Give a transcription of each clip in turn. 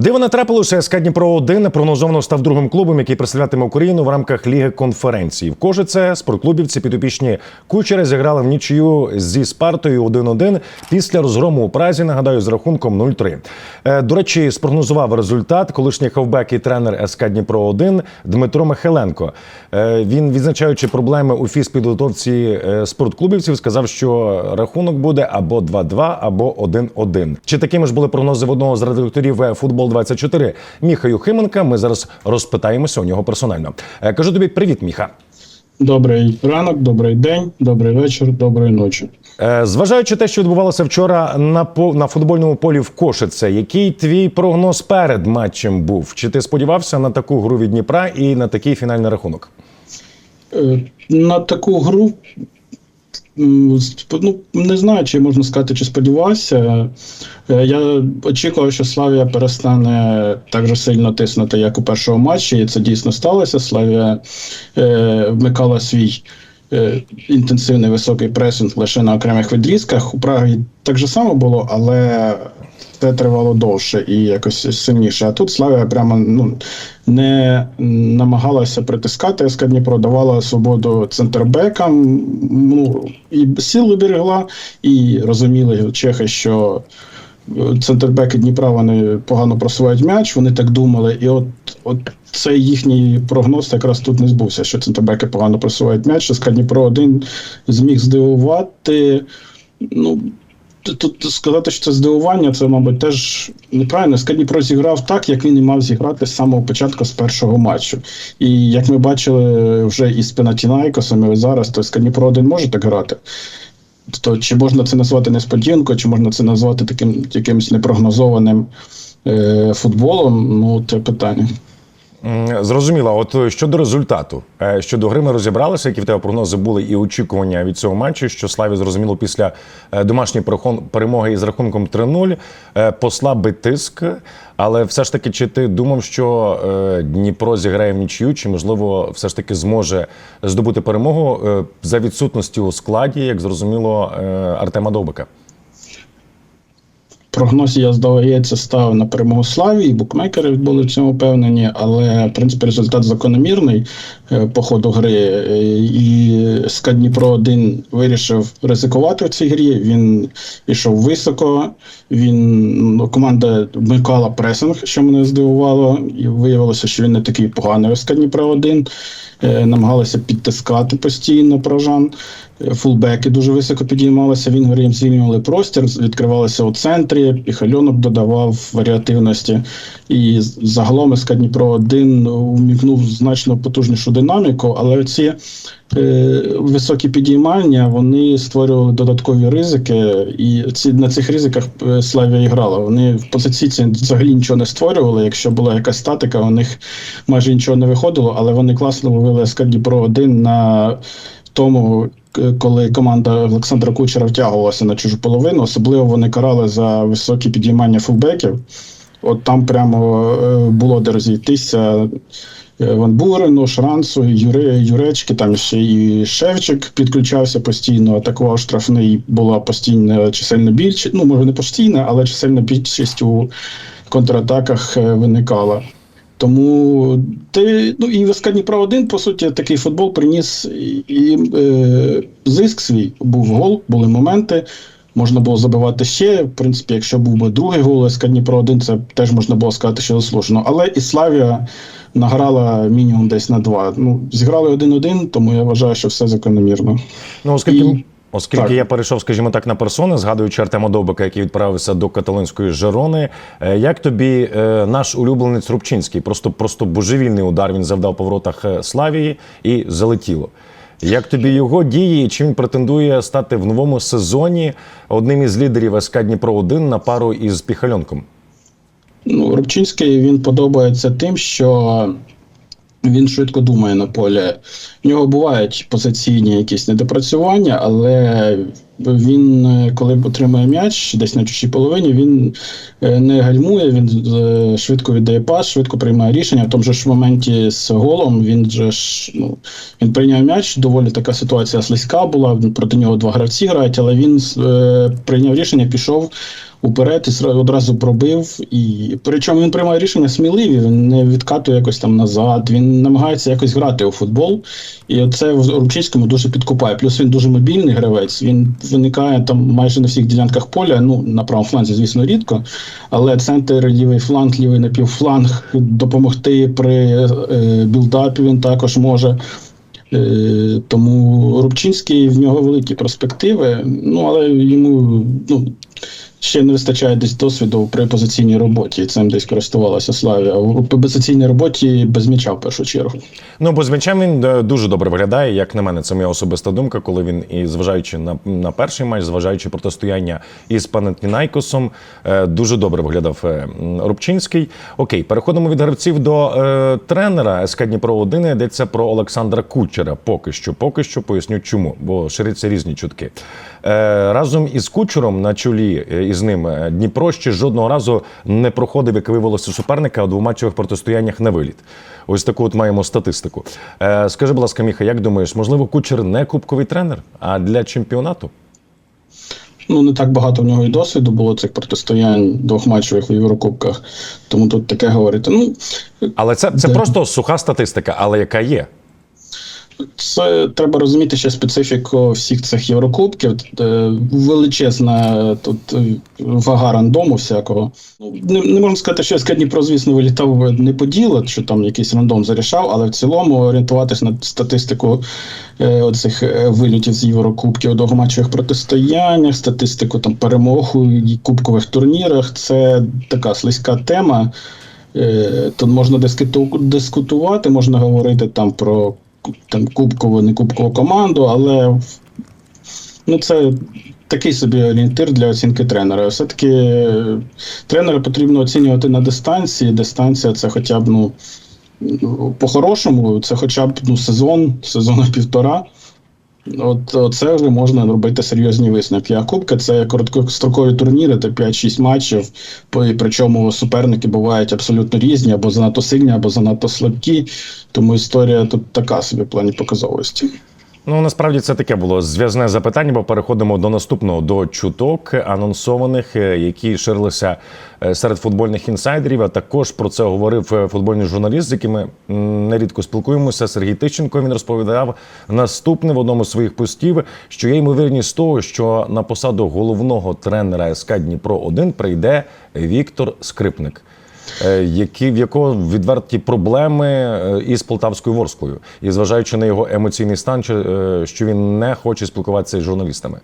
Диво не трапилося. СК Дніпро 1 прогнозовано став другим клубом, який представлятиме Україну в рамках Ліги конференції. В Кожице спортклубівці підопічні кучери зіграли в нічию зі Спартою 1-1 після розгрому у Празі. Нагадаю, з рахунком 0-3. Е, До речі, спрогнозував результат колишній хавбек і тренер СК Дніпро 1 Дмитро Михайленко. Е, Він, відзначаючи проблеми у фізпідготовці е, спортклубівців, сказав, що рахунок буде або 2-2, або 1-1. Чи такими ж були прогнози в одного з редакторів е, футбол 24 Міха Юхименка? Ми зараз розпитаємося у нього персонально. Е, Кажу тобі привіт, Міха. Добрий ранок, добрий день, добрий вечір, доброї ночі. Е, Зважаючи те, що відбувалося вчора на по на футбольному полі в Кошице, який твій прогноз перед матчем був? Чи ти сподівався на таку гру від Дніпра і на такий фінальний рахунок? Е, На таку гру ну, не знаю, чи можна сказати, чи сподівався. Е, Я очікував, що Славія перестане так же сильно тиснути, як у першому матчі, і це дійсно сталося. Славія е, вмикала свій. е, Інтенсивний високий пресинг лише на окремих відрізках. У Прагі так же само було, але це тривало довше і якось сильніше. А тут Славія прямо ну, не намагалася притискати СК Дніпро, давала свободу центрбекам. Ну, і сили берегла, і розуміли чехи, що е, центрбеки Дніпра вони погано просувають м'яч, вони так думали. І от, от цей їхній прогноз якраз тут не збувся, що центрбеки погано просувають м'яч. СК Дніпро один зміг здивувати. Ну, Тут сказати, що це здивування, це, мабуть, теж неправильно. СК Дніпро зіграв так, як він і мав зіграти з самого початку з першого матчу. І як ми бачили вже із Пенатінайкосом, і зараз, то СК Дніпро один може так грати. То чи можна це назвати несподіванкою, чи можна це назвати таким якимось непрогнозованим е, футболом? Ну, це питання. Зрозуміло. От е, щодо результату, Е, щодо гри ми розібралися, які в тебе прогнози були і очікування від цього матчу, що Славі зрозуміло після е, домашньої перемоги із рахунком 3-0 е, послабить тиск. Але все ж таки, чи ти думав, що Дніпро зіграє в нічию, чи можливо все ж таки зможе здобути перемогу за відсутності у складі, як зрозуміло, Артема Довбика? Прогноз, я здається, став на перемогу Славі, і букмекери були в цьому впевнені, але в принципі результат закономірний е, по ходу гри. Е, І СК Дніпро 1 вирішив ризикувати в цій грі. Він ішов високо. Він ну, команда вмикала пресинг, що мене здивувало, і виявилося, що він не такий поганий. СК Дніпро 1 Е, намагалися підтискати постійно прожан. Фулбеки дуже високо підіймалися, він їм звільнювали простір, відкривалися у центрі, Піхальонок додавав варіативності. І загалом СК Дніпро 1 умікнув значно потужнішу динаміку, але ці е, високі підіймання вони створювали додаткові ризики, і ці, на цих ризиках е, Славія і грала. Вони в позиції взагалі нічого не створювали. Якщо була якась статика, у них майже нічого не виходило, але вони класно ловили СК Дніпро 1 на тому, коли команда Олександра Кучера втягувалася на чужу половину, особливо вони карали за високі підіймання фулбеків. От там прямо е, було де розійтися. Е, Ван Бурену, Шрансу, Юре, Юречки, там ще і Шевчик підключався постійно, атакував штрафний, була постійна чисельна більшість. Ну, може, не постійна, але чисельна більшість у контратаках е, виникала. Тому ти, ну і ВСК Дніпро 1, по суті, такий футбол приніс і, і е, зиск свій. Був гол, були моменти. Можна було забивати ще. В принципі, якщо був би другий гол СК Дніпро 1, це теж можна було сказати, що заслужено. Але і Славія награла мінімум десь на два. Ну, зіграли 1-1, тому я вважаю, що все закономірно. Ну, оскільки, І- оскільки так. я перейшов, скажімо так, на персони, згадуючи Артема Довбика, який відправився до каталонської Жерони. е, Як тобі е, наш улюбленець Рубчинський? Просто просто божевільний удар він завдав по воротах е, Славії і залетіло. Як тобі його дії? і Чи він претендує стати в новому сезоні одним із лідерів СК Дніпро 1 на пару із Піхальонком? Ну, Рубчинський він подобається тим, що він швидко думає на полі. В нього бувають позиційні якісь недопрацювання, але Він, е, коли отримує м'яч десь на чужій половині, він е, не гальмує, він е, швидко віддає пас, швидко приймає рішення. В тому ж моменті з голом він же ж ну, він прийняв м'яч. Доволі така ситуація слизька була. Проти нього два гравці грають, але він е, прийняв рішення, пішов уперед і одразу пробив. І причому він приймає рішення сміливі, він не відкатує якось там назад. Він намагається якось грати у футбол. І це в Рубчинському дуже підкупає. Плюс він дуже мобільний гравець. Він виникає там майже на всіх ділянках поля. Ну на правому фланзі, звісно, рідко. Але центр, лівий фланг, лівий напівфланг допомогти при е, білдапі він також може. Е, Тому Рубчинський в нього великі перспективи. Ну але йому ну, ще не вистачає десь досвіду при позиційній роботі. Цим десь користувалася Славія. У позиційній роботі без м'яча в першу чергу. Ну, бо з м'ячем він е, дуже добре виглядає, як на мене, це моя особиста думка, коли він і зважаючи на, на перший матч, зважаючи протистояння із Панатінайкосом, е, дуже добре виглядав е, Рубчинський. Окей, переходимо від гравців до е, тренера СК Дніпро 1 йдеться про Олександра Кучера. Поки що, поки що поясню чому, бо ширяться різні чутки. Е, разом із Кучером на чолі із ним е, Дніпро ще жодного разу не проходив, як виявилося, суперника у двоматчевих протистояннях на виліт. Ось таку от маємо статистику. Е, скажи, будь ласка, Міха, як думаєш, можливо, Кучер не кубковий тренер, а для чемпіонату? Ну, не так багато в нього і досвіду було цих протистоянь двохматчевих в Єврокубках. Тому тут таке говорити. Ну, Але це, це Да. просто суха статистика, але яка є. Це треба розуміти ще специфіку всіх цих єврокубків. Е, Величезна тут е, вага рандому всякого. Ну, Не, не можна сказати, що СК Дніпро, звісно, вилітав не по ділу, що там якийсь рандом зарішав, але в цілому орієнтуватись на статистику е, оцих е, вилітів з єврокубків у довгоматчевих протистояннях, статистику там перемог у кубкових турнірах. Це така слизька тема. Е, Тут можна дискуту- дискутувати, можна говорити там про там, кубкову, не кубкову команду, але ну, це такий собі орієнтир для оцінки тренера. Все-таки е, тренера потрібно оцінювати на дистанції. Дистанція це хоча б ну, по-хорошому, це хоча б ну, сезон, сезон півтора. От от це вже можна робити серйозні висновки. А кубка це короткострокові турніри, це 5-6 матчів. Причому суперники бувають абсолютно різні, або занадто сильні, або занадто слабкі. Тому історія тут така собі в плані показовості. Ну насправді це таке було зв'язне запитання, бо переходимо до наступного до чуток анонсованих, е, які ширилися е, серед футбольних інсайдерів. А також про це говорив е, футбольний журналіст, з яким ми нерідко спілкуємося. Сергій Тищенко. Він розповідав наступне в одному з своїх постів, що є ймовірність того, що на посаду головного тренера СК Дніпро 1 прийде Віктор Скрипник. Е, Які в якого відверті проблеми е, із полтавською ворсклою, і зважаючи на його емоційний стан, е, що він не хоче спілкуватися з журналістами.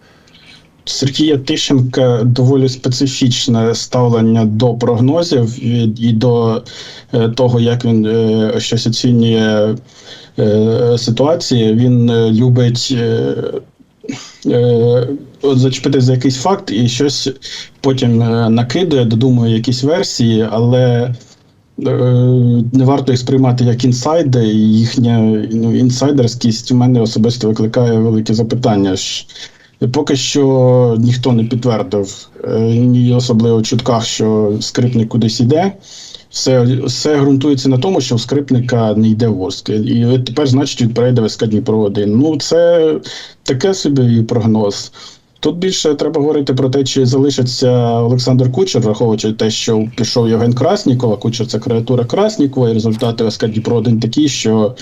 Сергія Тищенка доволі специфічне ставлення до прогнозів і, до того, як він щось оцінює ситуації. Він любить е, зачепити за якийсь факт і щось потім е, накидує, додумує якісь версії, але. Е, Не варто їх сприймати як інсайди, і їхня ну, інсайдерськість у мене особисто викликає великі запитання. Поки що ніхто не підтвердив ні особливо в чутках, що скрипник кудись йде. Все, все ґрунтується на тому, що в скрипника не йде воск. І тепер, значить, він перейде в СК Дніпро 1. Ну, це таке собі прогноз. Тут більше треба говорити про те, чи залишиться Олександр Кучер, враховуючи те, що пішов Євген Красніков, а Кучер це креатура Краснікова, і результати в СК Дніпро 1 такі, що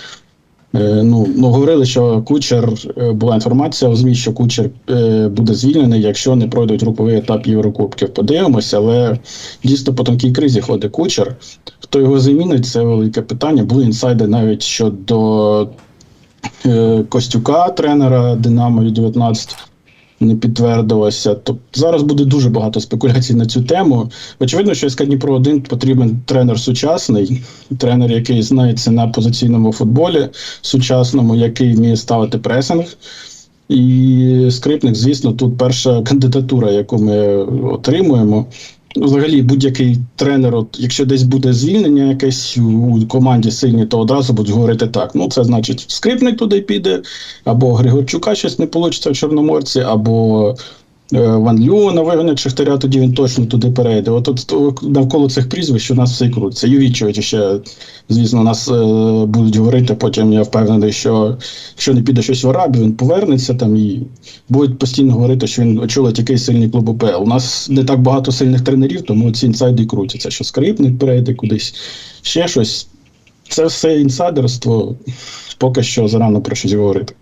Ну, ну говорили, що кучер е, була інформація у ЗМІ, що кучер е, буде звільнений, якщо не пройдуть груповий етап Єврокубків. Подивимося, але дійсно по тонкій кризі ходить кучер. Хто його замінить, це велике питання. Були інсайди навіть щодо е, Костюка, тренера Динамо 19 не підтвердилося. Тобто зараз буде дуже багато спекуляцій на цю тему. Очевидно, що СК Дніпро 1 потрібен тренер сучасний, тренер, який знається на позиційному футболі сучасному, який вміє ставити пресинг. І скрипник, звісно, тут перша кандидатура, яку ми отримуємо. Взагалі, будь-який тренер, от, якщо десь буде звільнення якесь у команді сильні, то одразу будуть говорити так. Ну, це значить, скрипник туди піде, або Григорчука щось не вийде в Чорноморці, або Ван Люна вигонять Шахтаря, тоді він точно туди перейде. От, от, навколо цих прізвищ у нас все і крутиться. Ювічович ще, звісно, нас е, будуть говорити. Потім я впевнений, що якщо не піде щось в Арабію, він повернеться там і будуть постійно говорити, що він очолить якийсь сильний клуб УПЛ. У нас не так багато сильних тренерів, тому ці інсайди крутяться, що скрипник перейде кудись, ще щось. Це все інсайдерство. Поки що зарано про щось говорити.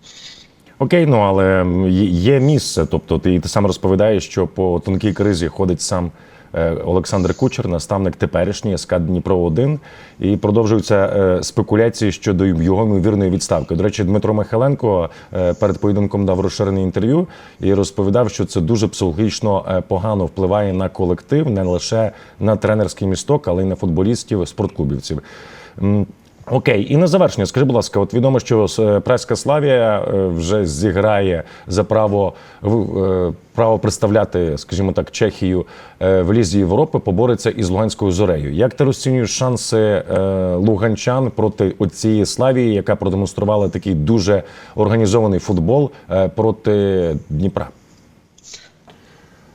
Окей, ну але є- місце. Тобто, ти, ти сам розповідаєш, що по тонкій кризі ходить сам е, Олександр Кучер, наставник теперішній СК Дніпро 1 і продовжуються е, спекуляції щодо його ймовірної відставки. До речі, Дмитро Михайленко е, перед поєдинком дав розширене інтерв'ю і розповідав, що це дуже психологічно погано впливає на колектив, не лише на тренерський місток, але й на футболістів, спортклубівців. Окей, і на завершення, скажи, будь ласка, от відомо, що е, Преська Славія е, вже зіграє за право е, право представляти, скажімо так, Чехію в Лізі Європи, побореться із Луганською зорею. Як ти розцінюєш шанси луганчан проти оцієї Славії, яка продемонструвала такий дуже організований футбол проти Дніпра?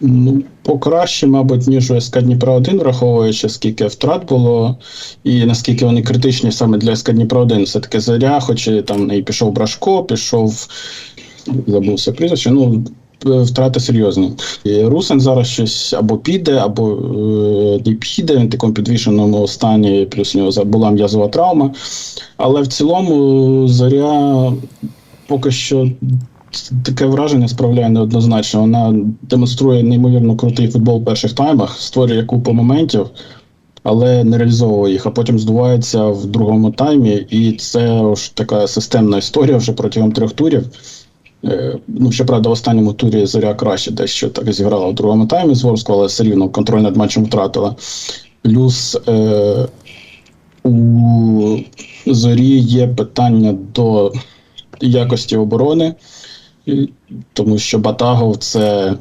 Ну, покраще, мабуть, ніж у СК Дніпра 1, враховуючи, скільки втрат було, і наскільки вони критичні саме для СК Дніпра 1. Все-таки заря, хоч і там і пішов Брашко, пішов, забувся прізвище, ну. е, Втрати серйозні. І Русин зараз щось або піде, або е, не піде. Він в такому підвішеному стані, плюс у нього була м'язова травма. Але в цілому заря поки що таке враження справляє неоднозначно. Вона демонструє неймовірно крутий футбол в перших таймах, створює купу моментів, але не реалізовує їх, а потім здувається в другому таймі. І це ж така системна історія вже протягом трьох турів. Е, Ну, щоправда, в останньому турі зоря краще дещо так зіграла в другому таймі з Ворскла, але все рівно контроль над матчем втратила. Плюс е, у зорі є питання до якості оборони, тому що Батагов це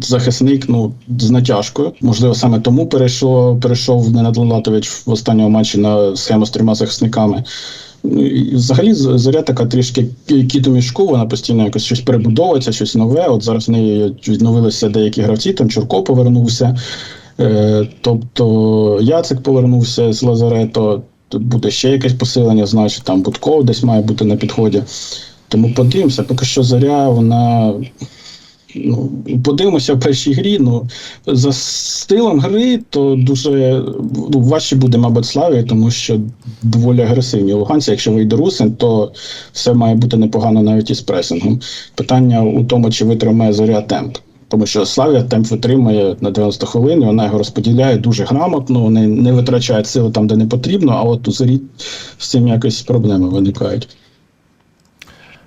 захисник ну, з натяжкою. Можливо, саме тому перейшов, перейшов Ненад Латович в останньому матчі на схему з трьома захисниками. Ну, Взагалі зоря така трішки кі- кіт у мішку, вона постійно якось щось перебудовується, щось нове. От зараз в неї відновилися деякі гравці, там Чурко повернувся. Е, тобто Яцик повернувся з Лазарето, буде ще якесь посилення, значить там Будков десь має бути на підході. Тому подивимося, поки що заря, вона. Ну, подивимося в першій грі. Ну, за стилем гри, то дуже ну, важче буде, мабуть, славі, тому що доволі агресивні луганці. Якщо вийде Русин, то все має бути непогано навіть із пресингом. Питання у тому, чи витримає зоря темп. Тому що Славія темп витримує на 90 хвилин, і вона його розподіляє дуже грамотно, вони не витрачають сили там, де не потрібно, а от у зорі з цим якось проблеми виникають.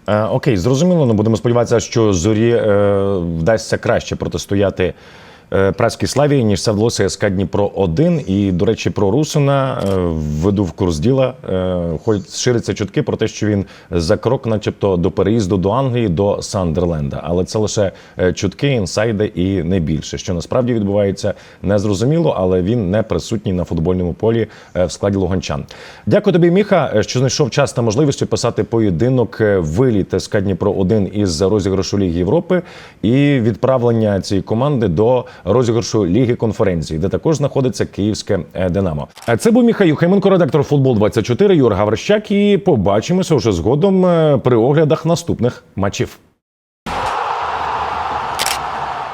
Е, окей, зрозуміло. Ну будемо сподіватися, що зорі е, вдасться краще протистояти е, Праській Славії, ніж це вдалося СК Дніпро 1 І, до речі, про Русина е, введу в курс діла. Е, ходять ширяться чутки про те, що він за крок, начебто, до переїзду до Англії до Сандерленда. Але це лише е, чутки, інсайди і не більше. Що насправді відбувається, не зрозуміло, але він не присутній на футбольному полі е, в складі луганчан. Дякую тобі, Міха, е, що знайшов час та можливість писати поєдинок е, виліт СК Дніпро 1 із розіграшу Ліги Європи і відправлення цієї команди до розіграшу Ліги конференції, де також знаходиться київське е, Динамо. А це був Міхай Юхименко, редактор футбол 24 Юр Гаврищак. І побачимося вже згодом е, при оглядах наступних матчів.